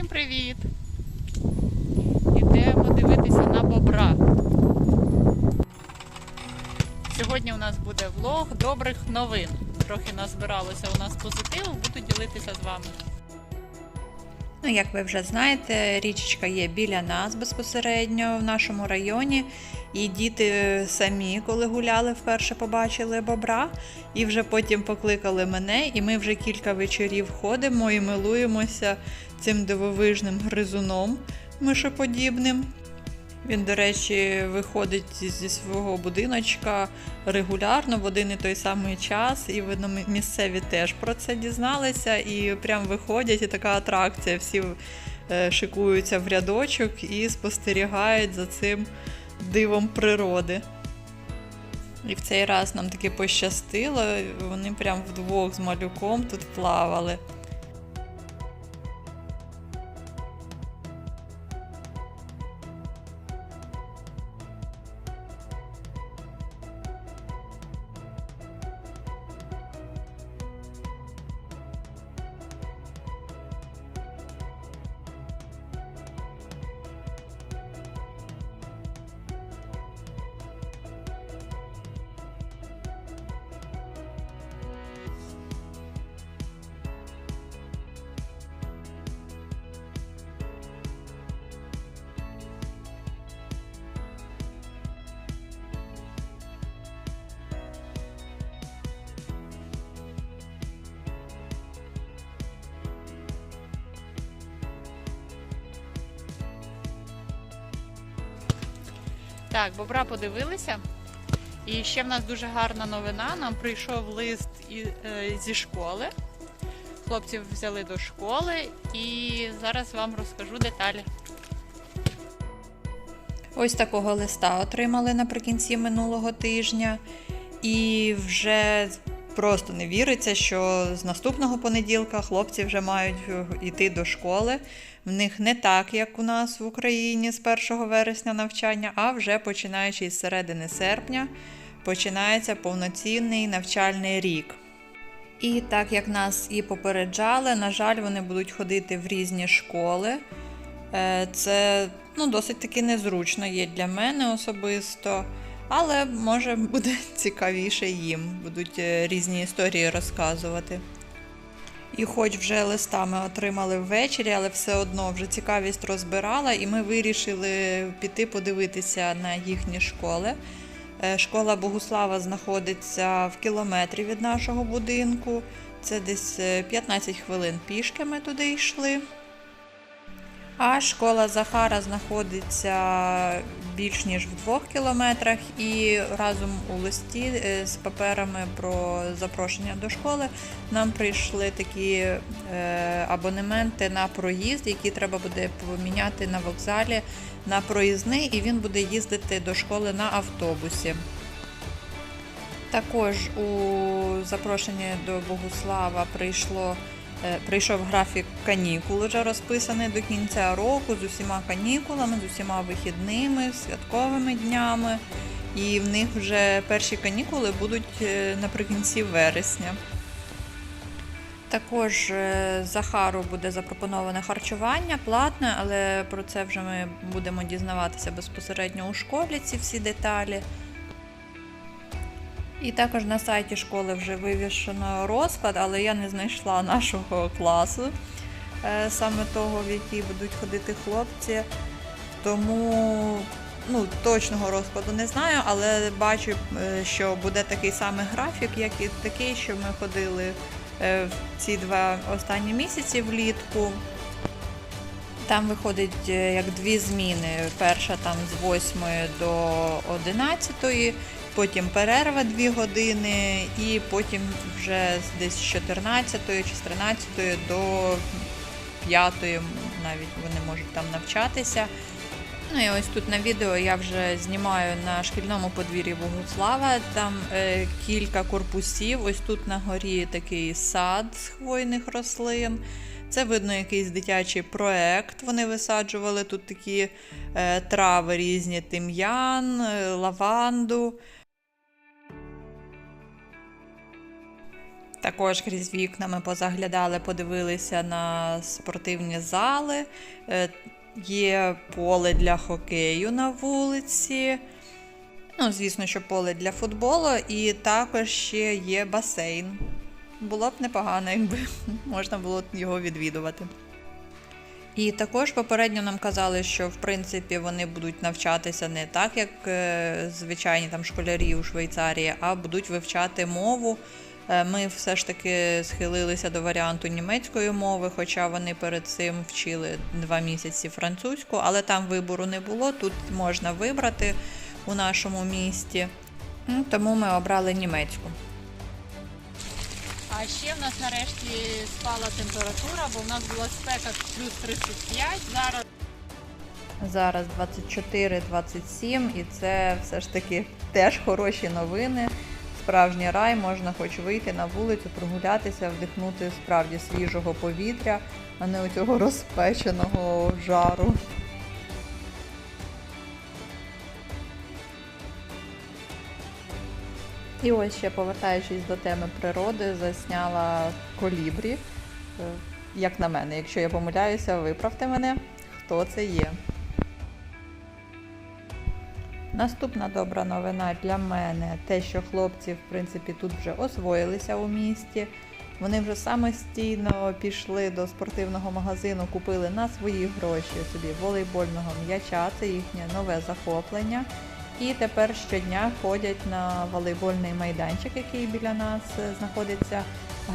Всім привіт! Ідемо дивитися на бобра. Сьогодні у нас буде влог добрих новин. Трохи назбиралося у нас позитиву, буду ділитися з вами. Ну, як ви вже знаєте, річечка є біля нас безпосередньо в нашому районі. І діти самі, коли гуляли, вперше побачили бобра, і вже потім покликали мене, і ми вже кілька вечорів ходимо і милуємося цим дивовижним гризуном мишоподібним. Він, до речі, виходить зі свого будиночка регулярно в один і той самий час, і видно, місцеві теж про це дізналися, і прям виходять, і така атракція. Всі е, шикуються в рядочок і спостерігають за цим дивом природи. І в цей раз нам таки пощастило, вони прям вдвох з малюком тут плавали. Так, бобра подивилися. І ще в нас дуже гарна новина. Нам прийшов лист е, зі школи. Хлопців взяли до школи і зараз вам розкажу деталі. Ось такого листа отримали наприкінці минулого тижня, і вже просто не віриться, що з наступного понеділка хлопці вже мають йти до школи. В них не так, як у нас в Україні з 1 вересня навчання, а вже починаючи з середини серпня, починається повноцінний навчальний рік. І так як нас і попереджали, на жаль, вони будуть ходити в різні школи. Е, Це ну, досить таки незручно є для мене особисто, але може буде цікавіше їм. Будуть е, різні історії розказувати. І хоч вже листа ми отримали ввечері, але все одно вже цікавість розбирала, і ми вирішили піти подивитися на їхні школи. Е, Школа Богуслава знаходиться в кілометрі від нашого будинку. Це десь е, 15 хвилин пішки ми туди йшли. А школа Захара знаходиться більш ніж в двох кілометрах, і разом у листі е, з паперами про запрошення до школи нам прийшли такі е, абонементи на проїзд, які треба буде поміняти на вокзалі на проїзний, і він буде їздити до школи на автобусі. Також у запрошенні до Богуслава прийшло, прийшов графік канікул, вже розписаний до кінця року з усіма канікулами, з усіма вихідними, святковими днями. І в них вже перші канікули будуть е, наприкінці вересня. Також е, Захару буде запропоноване харчування платне, але про це вже ми будемо дізнаватися безпосередньо у школі ці всі деталі. І також на сайті школи вже вивішено розклад, але я не знайшла нашого класу, е, саме того, в який будуть ходити хлопці. Тому ну, точного розкладу не знаю, але бачу, е, що буде такий самий графік, як і такий, що ми ходили е, в ці два останні місяці влітку. Там виходить як дві зміни. Перша там з 8 до 11, потім перерва 2 години, і потім вже десь з 14 чи з 13 до 5 навіть вони можуть там навчатися. Ну і ось тут на відео я вже знімаю на шкільному подвір'ї Богуслава. Там е, кілька корпусів. Ось тут на горі такий сад з хвойних рослин. Це видно якийсь дитячий проект. Вони висаджували тут такі е, трави різні: тим'ян, е, лаванду. Також крізь вікна ми позаглядали, подивилися на спортивні зали. Е, Є поле для хокею на вулиці. Ну, звісно, що поле для футболу, і також ще є басейн. Було б непогано, якби можна було його відвідувати. І також попередньо нам казали, що в принципі вони будуть навчатися не так, як е, звичайні там школярі у Швейцарії, а будуть вивчати мову. Е, Ми все ж таки схилилися до варіанту німецької мови, хоча вони перед цим вчили два місяці французьку, але там вибору не було. Тут можна вибрати у нашому місті. Ну, Тому ми обрали німецьку. А ще в нас нарешті спала температура, бо в нас була спека плюс 35. Зараз Зараз 24-27, і це все ж таки теж хороші новини. Справжній рай, можна хоч вийти на вулицю, прогулятися, вдихнути справді свіжого повітря, а не оцього розпеченого жару. І ось ще повертаючись до теми природи, засняла колібрі. Е, Як на мене, якщо я помиляюся, виправте мене, хто це є. Наступна добра новина для мене те, що хлопці, в принципі, тут вже освоїлися у місті. Вони вже самостійно пішли до спортивного магазину, купили на свої гроші собі волейбольного м'яча, це їхнє нове захоплення. І тепер щодня ходять на волейбольний майданчик, який біля нас знаходиться,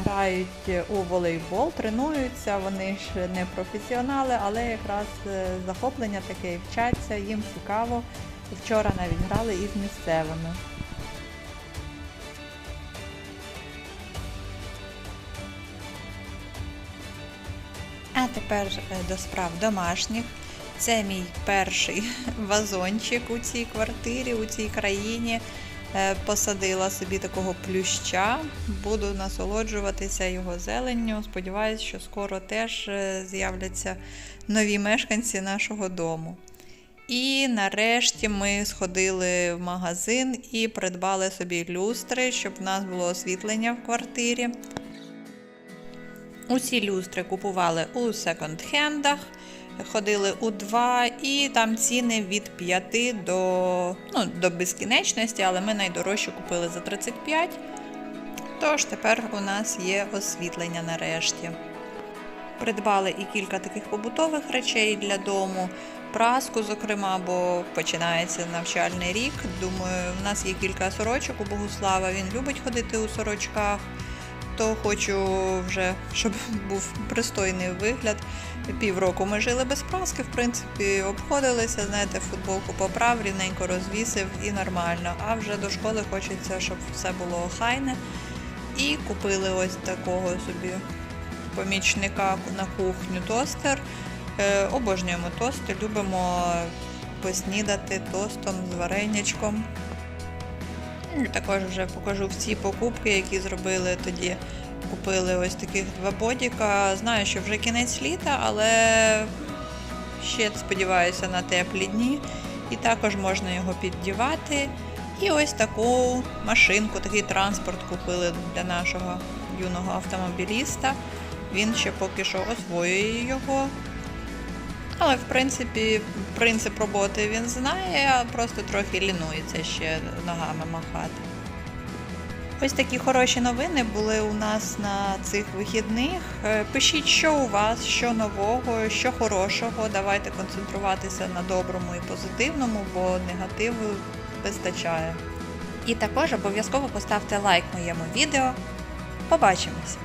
грають у волейбол, тренуються. Вони ж не професіонали, але якраз е, захоплення таке вчаться, їм цікаво. Вчора навіть грали із місцевими. А тепер е, до справ домашніх. Це мій перший вазончик у цій квартирі, у цій країні. Е, Посадила собі такого плюща, буду насолоджуватися його зеленню. Сподіваюсь, що скоро теж е, з'являться нові мешканці нашого дому. І нарешті ми сходили в магазин і придбали собі люстри, щоб в нас було освітлення в квартирі. Усі люстри купували у секонд-хендах, ходили у два, і там ціни від 5 до, ну, до безкінечності, але ми найдорожче купили за 35. Тож тепер у нас є освітлення нарешті. Придбали і кілька таких побутових речей для дому, праску, зокрема, бо починається навчальний рік. Думаю, в нас є кілька сорочок у Богуслава. Він любить ходити у сорочках. То хочу вже, щоб був пристойний вигляд. Півроку ми жили без праски, в принципі, обходилися, знаєте, футболку поправ, рівненько розвісив і нормально. А вже до школи хочеться, щоб все було охайне. І купили ось такого собі помічника на кухню тостер. Е, обожнюємо тости, любимо поснідати тостом з варенячком. І також вже покажу всі покупки, які зробили тоді. Купили ось таких два бодіка. Знаю, що вже кінець літа, але ще сподіваюся на теплі дні. І також можна його піддівати. І ось таку машинку, такий транспорт купили для нашого юного автомобіліста. Він ще поки що освоює його. Але, в принципі, принцип роботи він знає, просто трохи лінується ще ногами махати. Ось такі хороші новини були у нас на цих вихідних. Е, Пишіть, що у вас, що нового, що хорошого. Давайте концентруватися на доброму і позитивному, бо негативу вистачає. І також обов'язково поставте лайк моєму відео. Побачимось!